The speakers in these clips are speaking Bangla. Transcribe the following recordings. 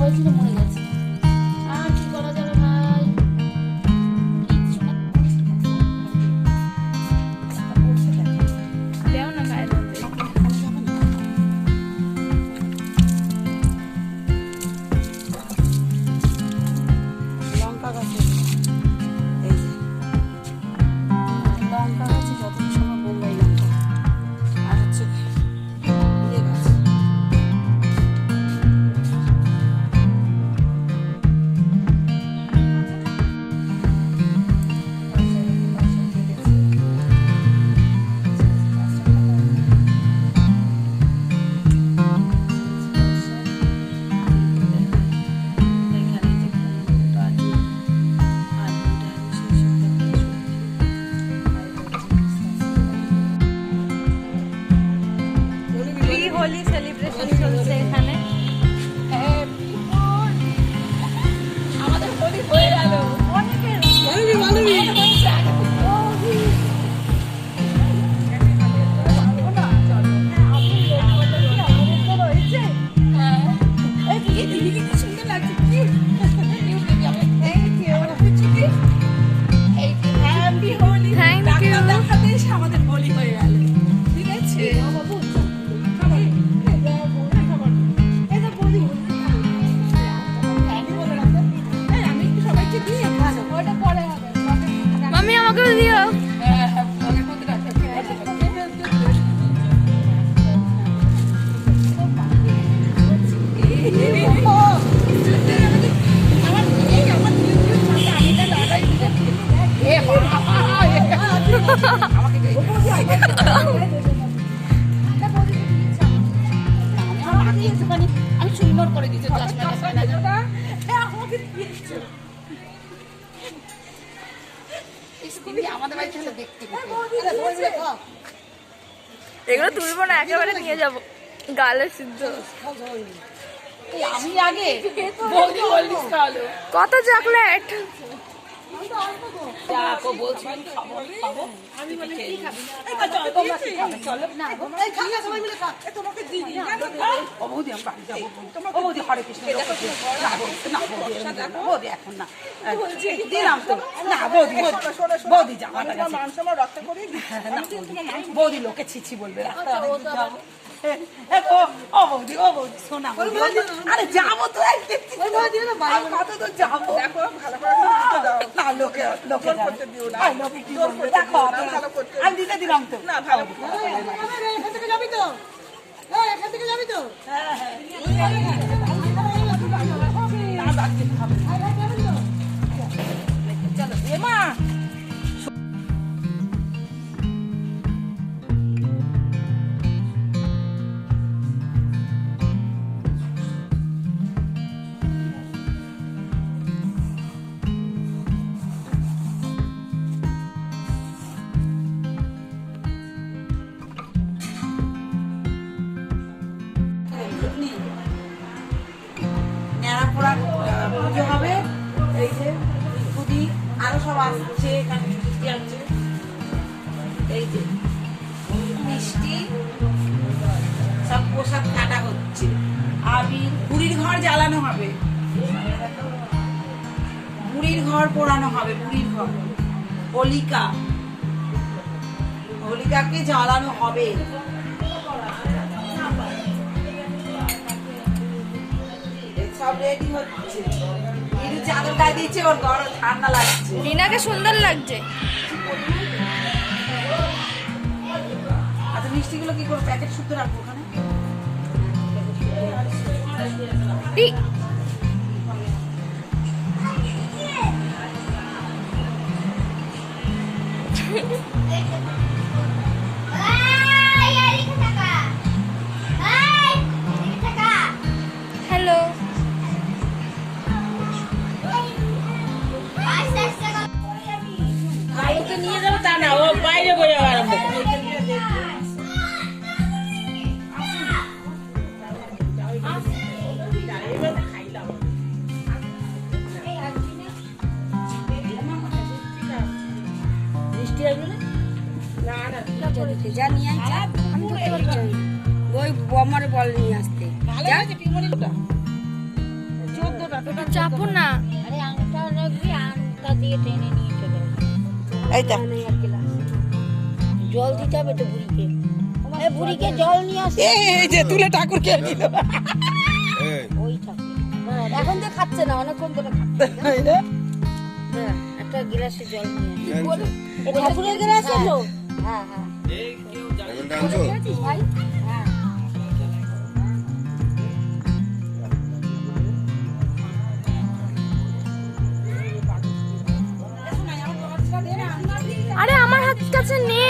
হয়েছিল ইচ্ছে আমাদের বাড়ি ছেলে দেখতে এগুলো তুলবো না একেবারে নিয়ে যাব। গালে সিদ্ধ। আমি আগে কত চকলেট? বৌদি লোকে ছিছি বলবে। বৌদি আরে যাব তো একদিন। যাব। না লোকে লোকে যাবে। আর লোকে দেখো আমি দিতে দিলাম তো। না ভালো এখান থেকে যাবি তো? এখান থেকে যাবি তো? চলো এমা। এই যে মিষ্টি সব প্রসাদ কাটা হচ্ছে। আবির বুড়ির ঘর জ্বালানো হবে। বুড়ির ঘর পোড়ানো হবে বুড়ির ঘর। হোলিকা। হোলিকাকে জ্বালানো হবে। সব রেডি হচ্ছে। চাদর গায়ে দিচ্ছে ওর গরম ঠান্ডা লাগছে। রিনাকে সুন্দর লাগছে। মিষ্টিগুলো কি করে প্যাকেট শুদ্ধ রাখব ওখানে? Thank হ্যালো যা নিয়ে আমি ধরতে পারছি ওই বমারে বল নিয়ে আসতে ভালো হয়েছে পিমনিটা। চাপো না আরে আংটা রাখবি আংটা দিয়ে টেনে নিয়ে চলে আসবি জল দিতে হবে তো বুড়িকে বুড়িকে জল নিয়ে আসে এই যে তুলে ঠাকুর। খেয়ে নিল ওই ঠাকুর হ্যাঁ, এখন তো খাচ্ছে না অনেকক্ষণ ধরে খাচ্ছে। হ্যাঁ, একটা গ্লাসে জল নিয়ে ঠাকুরের গ্লাস তো? হ্যাঁ হ্যাঁ ভাই। হ্যাঁ। আরে আমার হাত কাছে নেই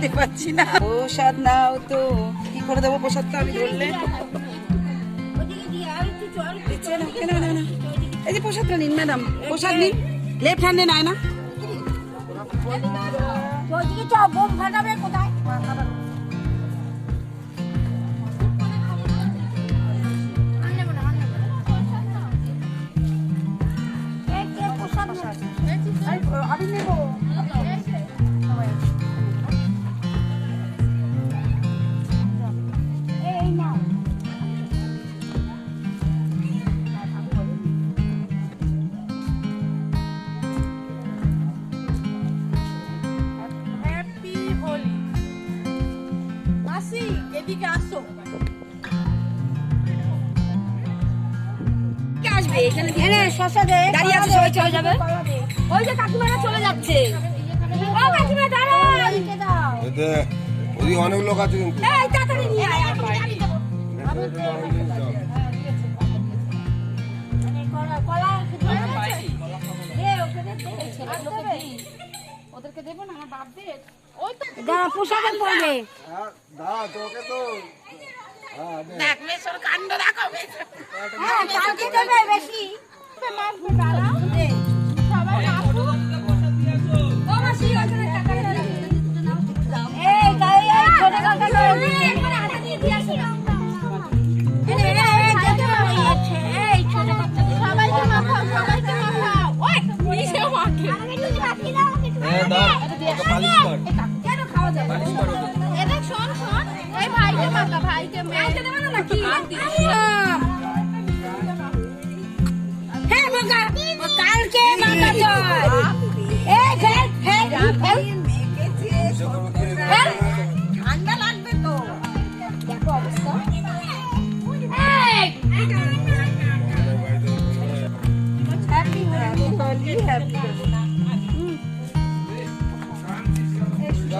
দেখতে পাচ্ছি না। প্রসাদ নাও তো। কি করে দেবো প্রসাদটা আমি ধরলে। এই যে প্রসাদটা নিন, ম্যাডাম। প্রসাদ নিন। লেফট হ্যান্ডে নেয় না। কোথায়? এনে শশা দে দাঁড়িয়ে আছে সবাই চলে যাবে ওই যে কাকিমারা চলে যাচ্ছে ও কাকিমা দাঁড়াও এদিকে দাও অনেক লোক আছে কিন্তু এই তাড়াতাড়ি নিয়ে আয় আমি দেবো। কলা কলা খেতে দে ওকে দে ছেলেগুলোকে দে ওদেরকে দেবো না আমার বাপ দে ওই তো দাঁড়া পোশাকে পড়বে হ্যাঁ কালকে দেবে বেশি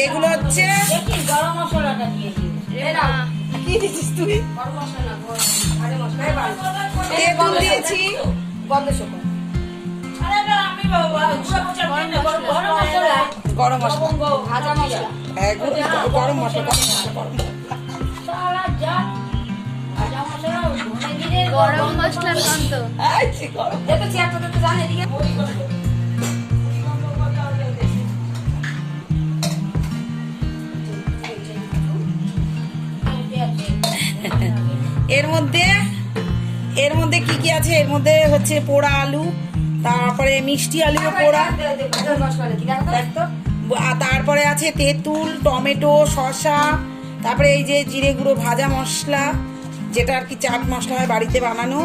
এগুলো হচ্ছে গরম মশলাটা দিয়েছি কি দিছিস তুই? তেঁতুল দিয়েছি? গন্ধ শুকনো গরম মশলা। ভাজা মশলা। হ্যাঁ, গরম- মশলা গরম মশলা গরম মশলা। গন্ধ। গরম। জানে এর মধ্যে এর মধ্যে কি কি আছে? এর মধ্যে হচ্ছে পোড়া আলু, তারপরে মিষ্টি আলু পোড়া। তারপরে আছে তেঁতুল, টমেটো, শসা, তারপরে এই যে জিরে গুঁড়ো ভাজা মশলা, যেটা আর কি চাট মশলা হয় বাড়িতে বানানো।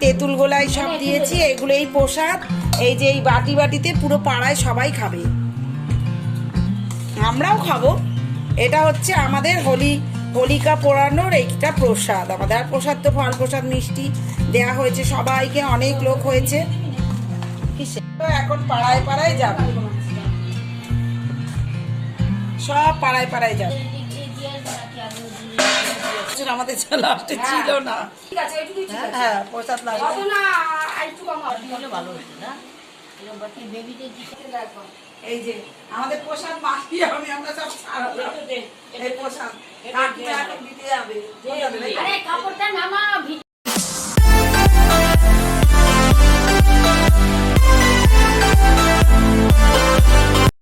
তেঁতুল গোলাই সব দিয়েছি এগুলো এই প্রসাদ। এই যে এই বাটি বাটিতে পুরো পাড়ায় সবাই খাবে। আমরাও খাব। এটা হচ্ছে আমাদের হোলি হোলিকা পোড়ানোর এইটা প্রসাদ। আমাদের আর প্রসাদ তো ফল প্রসাদ মিষ্টি দেয়া হয়েছে। সবাইকে অনেক লোক হয়েছে? এখন পাড়ায় পাড়ায় যাবে। সব পাড়ায় পাড়ায় যাবে। আমাদের লাস্টে ছিল না। ঠিক আছে এইটুকুই হ্যাঁ প্রসাদ লাগবে না একটু কম ভালো হতো না? এই যে আমাদের পোশাক মাখি আমি আমরা সব ছাড়ালাম এই প্রসাদ কাকিমা দিতে যাবে আরে কাপড়টা নামা